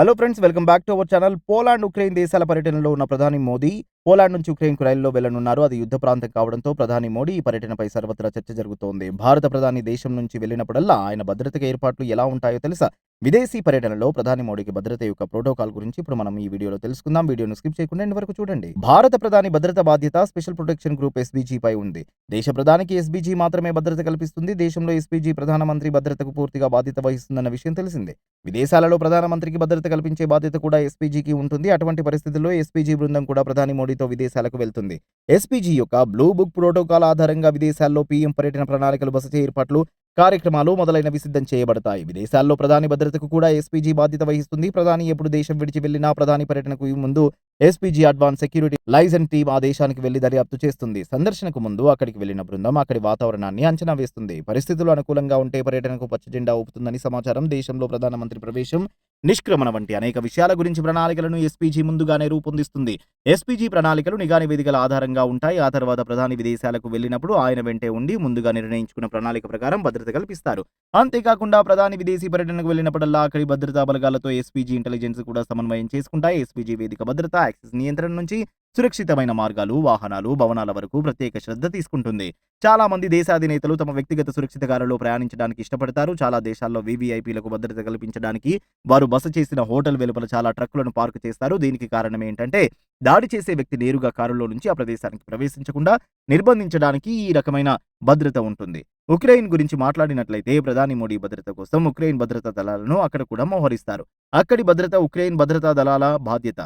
Hello friends welcome back to our channel Poland Ukraine దేశాల పర్యటనలో ఉన్న ప్రధాని మోదీ పోలాండ్ నుంచి ఉక్రెయిన్కు రైల్లో వెళ్ళనున్నారు అది యుద్ధ ప్రాంతం కావడంతో ప్రధాని మోడీ ఈ పర్యటనపై సర్వత్రా చర్చ జరుగుతోంది. భారత ప్రధాని దేశం నుంచి వెళ్ళినప్పుడల్లా ఆయన భద్రతకు ఏర్పాట్లు ఎలా ఉంటాయో తెలుసా? విదేశీ పర్యటనలో ప్రధాని మోడీకి భద్రత యొక్క ప్రోటోకాల్ గురించి ఇప్పుడు మనం ఈ వీడియోలో తెలుసుకుందాం. వీడియోను స్కిప్ చేయకుండా ఇంటి వరకు చూడండి. భారత ప్రధాని భద్రత బాధ్యత స్పెషల్ ప్రొటెక్షన్ గ్రూప్ ఎస్బీజీ పై ఉంది. దేశ ప్రధానికి ఎస్బీజీ మాత్రమే భద్రత కల్పిస్తుంది. దేశంలో ఎస్పీజీ ప్రధానమంత్రి భద్రతకు పూర్తిగా బాధ్యత వహిస్తుందన్న విషయం తెలిసిందే. విదేశాలలో ప్రధానమంత్రికి భద్రత కల్పించే బాధ్యత కూడా ఎస్పీజీకి ఉంటుంది. అటువంటి పరిస్థితుల్లో ఎస్పీజీ బృందం కూడా ప్రధాని మోడీతో విదేశాలకు వెళ్తుంది. ఎస్పీజీ యొక్క బ్లూ బుక్ ప్రోటోకాల్ ఆధారంగా విదేశాల్లో పీఎం పర్యటన ప్రణాళికలు బస ఏర్పాట్లు కార్యక్రమాలు మొదలైనవి సిద్ధం చేయబడతాయి. విదేశాల్లో ప్రధాని భద్రతకు కూడా ఎస్పీజీ బాధ్యత వహిస్తుంది. ప్రధాని ఎప్పుడు దేశం విడిచి వెళ్ళినా ప్రధాని పర్యటనకు ముందు SPG advance security liaison team ఆ దేశానికి వెళ్ళి దర్యాప్తు చేస్తుంది. సందర్శనకు ముందు అక్కడికి వెళ్ళిన బృందం అక్కడి వాతావరణాన్ని అంచనా వేస్తుంది. పరిస్థితులు అనుకూలంగా ఉంటే పర్యటనకు పచ్చ జెండా ఊపుతుందని సమాచారం దేశంలో ప్రధానమంత్రి ప్రవేశం నిష్క్రమణ వంటి అనేక విషయాల గురించి ప్రణాళికలను ఎస్పీజీ ముందుగానే రూపొందిస్తుంది. ఎస్పీజీ ప్రణాళికలు నిఘా నివేదికల ఆధారంగా ఉంటాయి. ఆ తర్వాత ప్రధాని విదేశాలకు వెళ్ళినప్పుడు ఆయన వెంటే ఉండి ముందుగా నిర్ణయించుకున్న ప్రణాళిక ప్రకారం భద్రత కల్పిస్తారు. అంతేకాకుండా ప్రధాని విదేశీ పర్యటనకు వెళ్ళినప్పుడల్లా అక్కడి భద్రతా బలగాలతో ఎస్పీజీ ఇంటెలిజెన్స్ కూడా సమన్వయం చేసుకుంటాయి. ఎస్పీజీ వేదిక భద్రత యాక్సెస్ నియంత్రణ నుంచి సురక్షితమైన మార్గాలు వాహనాలు భవనాల వరకు ప్రత్యేక శ్రద్ధ తీసుకుంటుంది. చాలా మంది దేశాధినేతలు తమ వ్యక్తిగత సురక్షిత కారులో ప్రయాణించడానికి ఇష్టపడతారు. చాలా దేశాల్లో వీవీఐపీలకు భద్రత కల్పించడానికి వారు బస చేసిన హోటల్ వెలుపల చాలా ట్రక్కులను పార్క్ చేస్తారు. దీనికి కారణం ఏంటంటే దాడి చేసే వ్యక్తి నేరుగా కారులో నుంచి ఆ ప్రదేశానికి ప్రవేశించకుండా నిర్బంధించడానికి ఈ రకమైన భద్రత ఉంటుంది. ఉక్రెయిన్ గురించి మాట్లాడినట్లయితే ప్రధాని మోడీ భద్రత కోసం ఉక్రెయిన్ భద్రతా దళాలను అక్కడ కూడా మోహరిస్తారు. అక్కడి భద్రత ఉక్రెయిన్ భద్రతా దళాల బాధ్యత.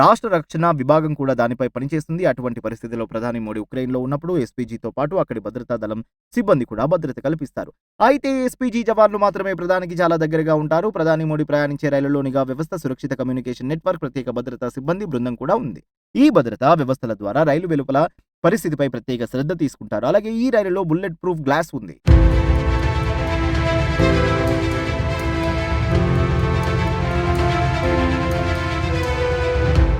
రాష్ట్ర రక్షణ విభాగం కూడా దానిపై పనిచేస్తుంది. అటువంటి పరిస్థితిలో ప్రధాని మోడీ ఉక్రెయిన్లో ఉన్నప్పుడు ఎస్పీజీతో పాటు అక్కడి భద్రతా దళం సిబ్బంది కూడా భద్రత కల్పిస్తారు. అయితే ఎస్పీజీ జవాన్లు మాత్రమే ప్రధానికి చాలా దగ్గరగా ఉంటారు. ప్రధాని మోడీ ప్రయాణించే రైళ్ళలో నిఘా వ్యవస్థ సురక్షిత కమ్యూనికేషన్ నెట్వర్క్ ప్రత్యేక భద్రతా సిబ్బంది బృందం కూడా ఉంది. ఈ భద్రతా వ్యవస్థల ద్వారా రైలు వెలుపల పరిస్థితిపై ప్రత్యేక శ్రద్ధ తీసుకుంటారు. అలాగే ఈ రైలులో బుల్లెట్ ప్రూఫ్ గ్లాస్ ఉంది.